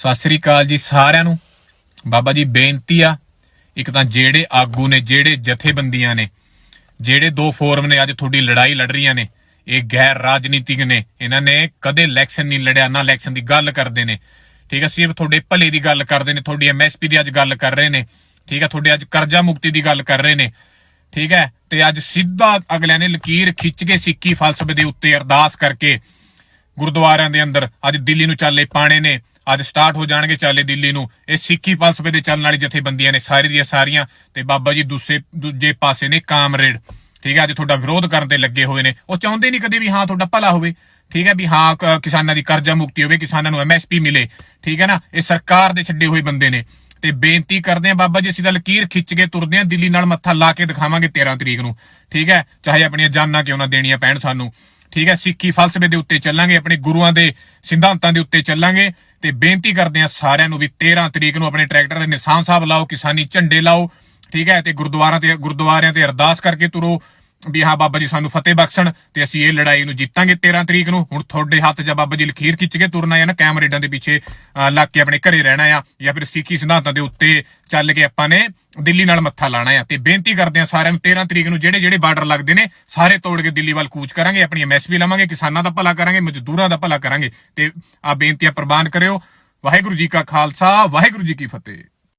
ਸਤਿ ਸ੍ਰੀ ਅਕਾਲ ਜੀ ਸਾਰਿਆਂ ਨੂੰ। ਬਾਬਾ ਜੀ, ਬੇਨਤੀ ਆ, ਇੱਕ ਤਾਂ ਜਿਹੜੇ ਆਗੂ ਨੇ, ਜਿਹੜੇ ਜਥੇਬੰਦੀਆਂ ਨੇ, ਜਿਹੜੇ ਦੋ ਫੋਰਮ ਨੇ, ਅੱਜ ਤੁਹਾਡੀ ਲੜਾਈ ਲੜ ਰਹੀਆਂ ਨੇ, ਇਹ ਗੈਰ ਰਾਜਨੀਤਿਕ ਨੇ, ਇਹਨਾਂ ਨੇ ਕਦੇ ਇਲੈਕਸ਼ਨ ਨਹੀਂ ਲੜਿਆ, ਨਾ ਇਲੈਕਸ਼ਨ ਦੀ ਗੱਲ ਕਰਦੇ ਨੇ। ਠੀਕ ਹੈ ਸਿਰਫ ਤੁਹਾਡੇ ਭਲੇ ਦੀ ਗੱਲ ਕਰਦੇ ਨੇ, ਤੁਹਾਡੀ ਐਮਐਸਪੀ ਦੀ ਅੱਜ ਗੱਲ ਕਰ ਰਹੇ ਨੇ, ਠੀਕ ਹੈ ਤੁਹਾਡੇ ਅੱਜ ਕਰਜ਼ਾ ਮੁਕਤੀ ਦੀ ਗੱਲ ਕਰ ਰਹੇ ਨੇ, ਠੀਕ ਹੈ ਤੇ ਅੱਜ ਸਿੱਧਾ ਅਗਲਿਆਂ ਨੇ ਲਕੀਰ ਖਿੱਚ ਕੇ ਸਿੱਖੀ ਫਲਸਫੇ ਦੇ ਉੱਤੇ ਅਰਦਾਸ ਕਰਕੇ ਗੁਰਦੁਆਰਿਆਂ ਦੇ ਅੰਦਰ, ਅੱਜ ਦਿੱਲੀ ਨੂੰ ਚਾਲੇ ਪਾਣੇ ਨੇ ਅੱਜ ਸਟਾਰਟ ਹੋ ਜਾਣਗੇ ਚਾਲੇ ਦਿੱਲੀ ਨੂੰ। ਇਹ ਸਿੱਖੀ ਫਲਸਫੇ ਦੇ ਚੱਲਣ ਵਾਲੀ ਜਥੇਬੰਦੀਆਂ ਨੇ ਸਾਰੇ ਦੀਆਂ ਸਾਰੀਆਂ ਤੇ ਬਾਬਾ ਜੀ ਦੂਸਰੇ, ਦੂਜੇ ਪਾਸੇ ਨੇ ਕਾਮਰੇਡ। ਠੀਕ ਹੈ, ਅੱਜ ਤੁਹਾਡਾ ਵਿਰੋਧ ਕਰਨ ਤੇ ਲੱਗੇ ਹੋਏ ਨੇ। ਉਹ ਚਾਹੁੰਦੇ ਨਹੀਂ ਕਦੇ ਵੀ ਹਾਂ ਤੁਹਾਡਾ ਭਲਾ ਹੋਵੇ। ਠੀਕ ਹੈ, ਵੀ ਹਾਂ ਕਿਸਾਨਾਂ ਦੀ ਕਰਜ਼ਾ ਮੁਕਤੀ ਹੋਵੇ, ਕਿਸਾਨਾਂ ਨੂੰ ਐਮਐਸਪੀ ਮਿਲੇ। ਠੀਕ ਹੈ ਨਾ, ਇਹ ਸਰਕਾਰ ਦੇ ਛੱਡੇ ਹੋਏ ਬੰਦੇ ਨੇ। ਤੇ ਬੇਨਤੀ ਕਰਦੇ ਆ ਬਾਬਾ ਜੀ, ਅਸੀਂ ਤਾਂ ਲਕੀਰ ਖਿੱਚ ਕੇ ਤੁਰਦੇ ਆ ਦਿੱਲੀ ਨਾਲ ਮੱਥਾ ਲਾ ਕੇ ਦਿਖਾਵਾਂਗੇ 13 ਤਰੀਕ ਨੂੰ। ਠੀਕ ਹੈ, ਚਾਹੇ ਆਪਣੀਆਂ ਜਾਨਾਂ ਕਿਉਂ ਨਾ ਦੇਣੀਆਂ ਪੈਣ ਸਾਨੂੰ। ਠੀਕ ਹੈ ਸਿੱਖੀ ਫਲਸਫੇ ਦੇ ਉੱਤੇ ਚੱਲਾਂਗੇ, ਆਪਣੇ ਗੁਰੂਆਂ ਦੇ ਸਿਧਾਂਤਾਂ ਦੇ ਉੱਤੇ ਚੱਲਾਂਗੇ। ਤੇ ਬੇਨਤੀ ਕਰਦੇ ਆ ਸਾਰਿਆਂ ਨੂੰ ਵੀ 13 ਤਰੀਕ ਨੂੰ ਆਪਣੇ ਟਰੈਕਟਰ ਦੇ ਨਿਸ਼ਾਨ ਸਾਹਿਬ ਲਾਓ, ਕਿਸਾਨੀ ਝੰਡੇ ਲਾਓ, ਠੀਕ ਹੈ, ਤੇ ਗੁਰਦੁਆਰਾਂ ਤੇ, ਗੁਰਦੁਆਰਿਆਂ ਤੇ ਅਰਦਾਸ ਕਰਕੇ ਤੁਰੋ। ਵੀ ਹਾਂ ਬਾਬਾ ਜੀ ਸਾਨੂੰ ਫਤਿਹ ਬਖਸ਼ਣ ਤੇ ਅਸੀਂ ਇਹ ਲੜਾਈ ਨੂੰ ਜਿੱਤਾਂਗੇ 13 ਤਰੀਕ ਨੂੰ। ਹੁਣ ਤੁਹਾਡੇ ਹੱਥ 'ਚ ਬਾਬਾ ਜੀ ਲਖੀਰ ਖਿੱਚ ਕੇ ਤੁਰਨਾ ਹੈ ਨਾ ਕੈਮਰੇਡਾਂ ਦੇ ਪਿੱਛੇ ਲੱਗ ਕੇ ਆਪਣੇ ਘਰੇ ਰਹਿਣਾ ਆ ਜਾਂ ਫਿਰ ਸਿੱਖੀ ਸਿਧਾਂਤਾਂ ਦੇ ਉੱਤੇ ਚੱਲ ਕੇ ਆਪਾਂ ਨੇ ਦਿੱਲੀ ਨਾਲ ਮੱਥਾ ਲਾਣਾ ਆ। ਤੇ ਬੇਨਤੀ ਕਰਦੇ ਆ ਸਾਰਿਆਂ ਨੂੰ 13 ਤਰੀਕ ਨੂੰ ਜਿਹੜੇ ਜਿਹੜੇ ਬਾਰਡਰ ਲੱਗਦੇ ਨੇ, ਸਾਰੇ ਤੋੜ ਕੇ ਦਿੱਲੀ ਵੱਲ ਕੂਚ ਕਰਾਂਗੇ, ਆਪਣੀ ਐਮਐਸਪੀ ਲਵਾਂਗੇ, ਕਿਸਾਨਾਂ ਦਾ ਭਲਾ ਕਰਾਂਗੇ, ਮਜ਼ਦੂਰਾਂ ਦਾ ਭਲਾ ਕਰਾਂਗੇ। ਤੇ ਆ ਬੇਨਤੀਆਂ ਪ੍ਰਵਾਨ ਕਰਿਓ। ਵਾਹਿਗੁਰੂ ਜੀ ਕਾ ਖਾਲਸਾ, ਵਾਹਿਗੁਰੂ ਜੀ ਕੀ ਫਤਿਹ।